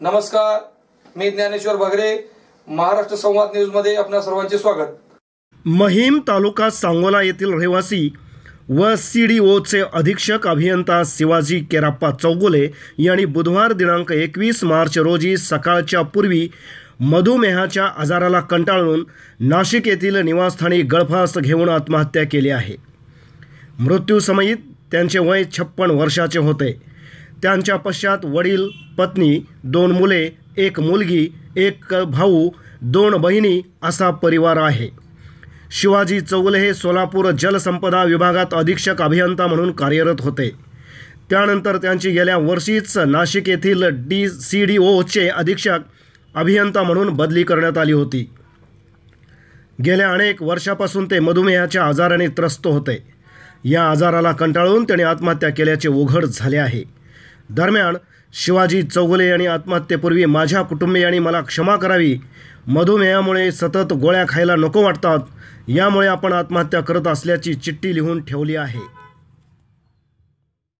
नमस्कार मी ज्ञानेश्वर भगरे महाराष्ट्र संवाद न्यूजमध्ये आपणा सर्वांचे स्वागत. महिम तालुका सांगोला येथील रहिवासी व सी डी ओचे अधीक्षक अभियंता शिवाजी केराप्पा चौगुले यांनी बुधवार दिनांक एकवीस मार्च रोजी सकाळच्या पूर्वी मधुमेहाच्या आजाराला कंटाळून नाशिक येथील निवासस्थानी गळफास घेऊन आत्महत्या केली आहे. मृत्यूसमयी त्यांचे वय छप्पन वर्षाचे होते. त्यांच्या पश्चात वडील पत्नी दोन मुले एक मुलगी एक भाऊ दोन बहिणी असा परिवार आहे. शिवाजी चौगले हे सोलापूर जलसंपदा विभागात अधीक्षक अभियंता म्हणून कार्यरत होते. त्यानंतर त्यांची गेल्या वर्षीच नाशिक येथील डी सी डी ओचे अधीक्षक अभियंता म्हणून बदली करण्यात आली होती. गेल्या अनेक वर्षापासून ते मधुमेहाच्या आजाराने त्रस्त होते. या आजाराला कंटाळून त्याने आत्महत्या केल्याचे उघड झाले आहे. दरम्यान शिवाजी चौगुले यांनी आत्महत्येपूर्वी माझ्या कुटुंबियांनी मला क्षमा करावी. मधुमेहामुळे सतत गोळ्या खायला नको वाटतात. यामुळे आपण आत्महत्या करत असल्याची चिठ्ठी लिहून ठेवली आहे.